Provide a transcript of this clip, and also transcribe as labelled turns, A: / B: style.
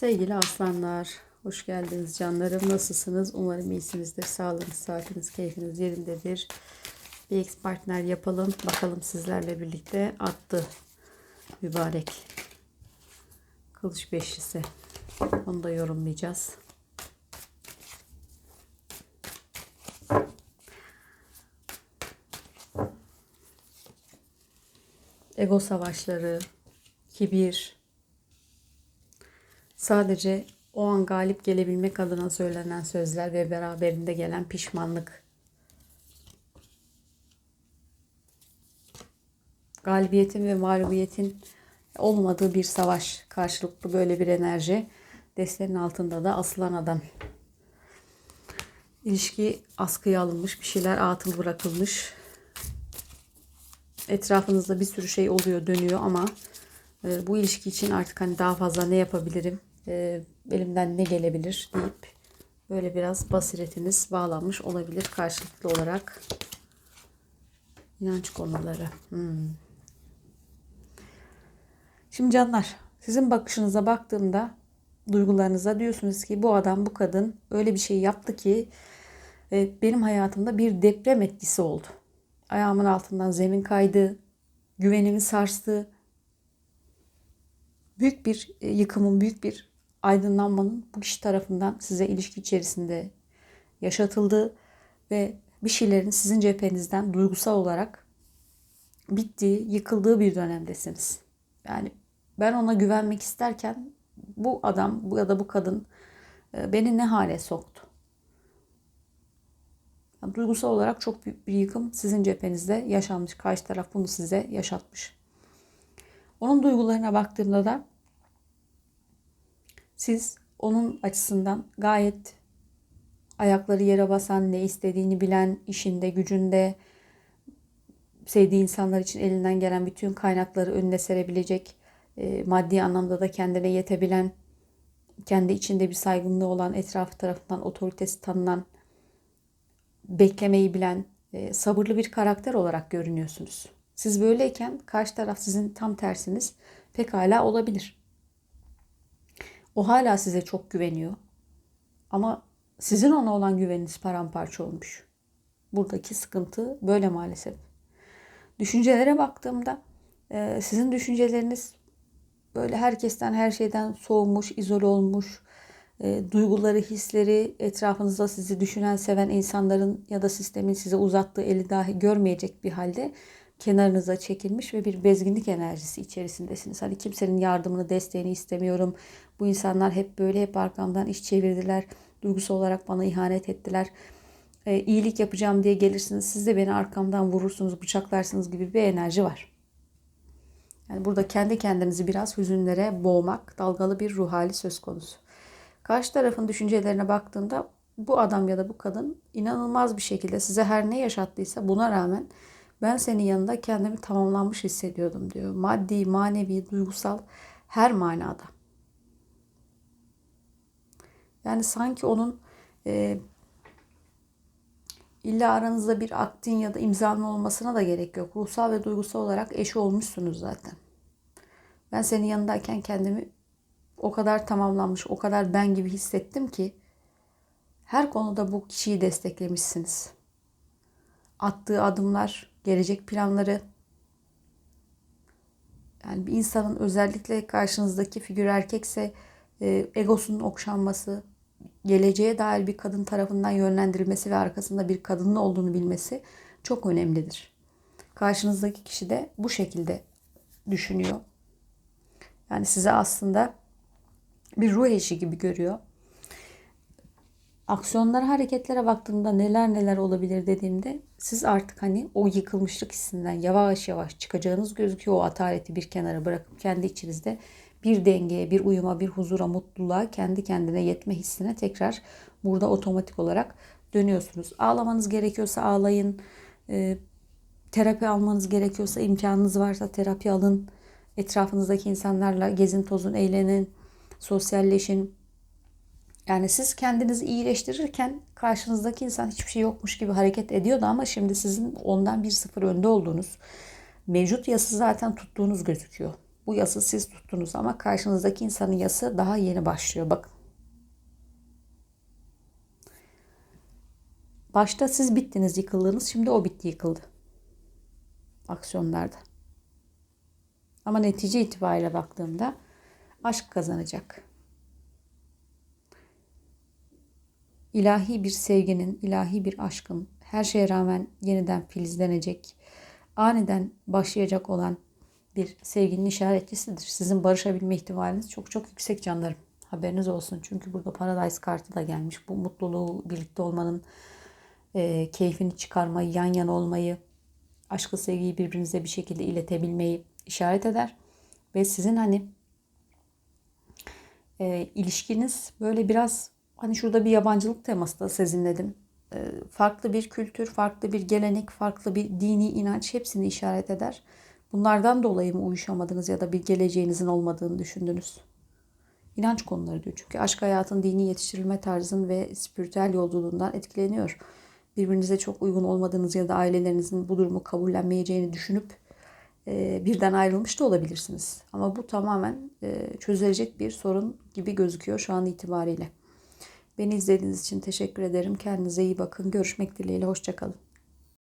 A: Sevgili aslanlar, hoş geldiniz canlarım. Nasılsınız? Umarım iyisinizdir. Sağlığınız, saatiniz, keyfiniz yerindedir. Bir ex partner yapalım. Bakalım sizlerle birlikte attı mübarek kılıç beşlisi. Onu da yorumlayacağız. Ego savaşları, kibir, Sadece o an galip gelebilmek adına söylenen sözler ve beraberinde gelen pişmanlık. Galibiyetin ve mağlubiyetin olmadığı bir savaş karşılıklı böyle bir enerji. Destenin altında da asılan adam. İlişki askıya alınmış, bir şeyler atıl bırakılmış. Etrafınızda bir sürü şey oluyor, dönüyor ama e, bu ilişki için artık hani daha fazla ne yapabilirim? E, elimden ne gelebilir deyip böyle biraz basiretiniz bağlanmış olabilir karşılıklı olarak. İnanç konuları. Hmm. Şimdi canlar sizin bakışınıza baktığımda duygularınıza diyorsunuz ki bu adam bu kadın öyle bir şey yaptı ki e, benim hayatımda bir deprem etkisi oldu. Ayağımın altından zemin kaydı, güvenimi sarstı. Büyük bir e, yıkımın, büyük bir aydınlanmanın bu kişi tarafından size ilişki içerisinde yaşatıldığı ve bir şeylerin sizin cephenizden duygusal olarak bittiği, yıkıldığı bir dönemdesiniz. Yani ben ona güvenmek isterken bu adam bu ya da bu kadın e, beni ne hale soktu? Yani duygusal olarak çok büyük bir yıkım sizin cephenizde yaşanmış. Karşı taraf bunu size yaşatmış. Onun duygularına baktığımda da siz onun açısından gayet ayakları yere basan, ne istediğini bilen, işinde, gücünde, sevdiği insanlar için elinden gelen bütün kaynakları önüne serebilecek, e, maddi anlamda da kendine yetebilen, kendi içinde bir saygınlığı olan, etrafı tarafından otoritesi tanınan, beklemeyi bilen, e, sabırlı bir karakter olarak görünüyorsunuz. Siz böyleyken karşı taraf sizin tam tersiniz pekala olabilir. O hala size çok güveniyor. Ama sizin ona olan güveniniz paramparça olmuş. Buradaki sıkıntı böyle maalesef. Düşüncelere baktığımda e, sizin düşünceleriniz böyle herkesten her şeyden soğumuş, izole olmuş, e, duyguları, hisleri etrafınızda sizi düşünen, seven insanların ya da sistemin size uzattığı eli dahi görmeyecek bir halde kenarınıza çekilmiş ve bir bezginlik enerjisi içerisindesiniz. Hani kimsenin yardımını, desteğini istemiyorum. Bu insanlar hep böyle hep arkamdan iş çevirdiler. Duygusal olarak bana ihanet ettiler. E, iyilik yapacağım diye gelirsiniz. Siz de beni arkamdan vurursunuz, bıçaklarsınız gibi bir enerji var. Yani burada kendi kendinizi biraz hüzünlere boğmak, dalgalı bir ruh hali söz konusu. Karşı tarafın düşüncelerine baktığında bu adam ya da bu kadın inanılmaz bir şekilde size her ne yaşattıysa buna rağmen ben senin yanında kendimi tamamlanmış hissediyordum diyor. Maddi, manevi, duygusal her manada. Yani sanki onun e, illa aranızda bir aktin ya da imzanın olmasına da gerek yok. Ruhsal ve duygusal olarak eşi olmuşsunuz zaten. Ben senin yanındayken kendimi o kadar tamamlanmış, o kadar ben gibi hissettim ki her konuda bu kişiyi desteklemişsiniz. Attığı adımlar, gelecek planları, yani bir insanın özellikle karşınızdaki figür erkekse e, egosunun okşanması, geleceğe dair bir kadın tarafından yönlendirilmesi ve arkasında bir kadının olduğunu bilmesi çok önemlidir. Karşınızdaki kişi de bu şekilde düşünüyor. Yani size aslında bir ruh eşi gibi görüyor aksiyonlara, hareketlere baktığımda neler neler olabilir dediğimde siz artık hani o yıkılmışlık hissinden yavaş yavaş çıkacağınız gözüküyor. O ataleti bir kenara bırakıp kendi içinizde bir dengeye, bir uyuma, bir huzura, mutluluğa, kendi kendine yetme hissine tekrar burada otomatik olarak dönüyorsunuz. Ağlamanız gerekiyorsa ağlayın. E, terapi almanız gerekiyorsa imkanınız varsa terapi alın. Etrafınızdaki insanlarla gezin, tozun, eğlenin, sosyalleşin yani siz kendinizi iyileştirirken karşınızdaki insan hiçbir şey yokmuş gibi hareket ediyordu ama şimdi sizin ondan bir sıfır önde olduğunuz, mevcut yası zaten tuttuğunuz gözüküyor. Bu yası siz tuttunuz ama karşınızdaki insanın yası daha yeni başlıyor. Bakın. Başta siz bittiniz, yıkıldınız. Şimdi o bitti, yıkıldı. Aksiyonlarda. Ama netice itibariyle baktığımda aşk kazanacak. İlahi bir sevginin, ilahi bir aşkın her şeye rağmen yeniden filizlenecek, aniden başlayacak olan bir sevginin işaretçisidir. Sizin barışabilme ihtimaliniz çok çok yüksek canlarım. Haberiniz olsun. Çünkü burada Paradise kartı da gelmiş. Bu mutluluğu, birlikte olmanın e, keyfini çıkarmayı, yan yana olmayı, aşkı, sevgiyi birbirinize bir şekilde iletebilmeyi işaret eder. Ve sizin hani e, ilişkiniz böyle biraz hani şurada bir yabancılık teması da sezinledim. E, farklı bir kültür, farklı bir gelenek, farklı bir dini inanç hepsini işaret eder. Bunlardan dolayı mı uyuşamadınız ya da bir geleceğinizin olmadığını düşündünüz? İnanç konuları diyor. Çünkü aşk hayatın dini yetiştirilme tarzın ve spiritüel yolculuğundan etkileniyor. Birbirinize çok uygun olmadığınız ya da ailelerinizin bu durumu kabullenmeyeceğini düşünüp e, birden ayrılmış da olabilirsiniz. Ama bu tamamen e, çözülecek bir sorun gibi gözüküyor şu an itibariyle. Beni izlediğiniz için teşekkür ederim. Kendinize iyi bakın. Görüşmek dileğiyle. Hoşçakalın.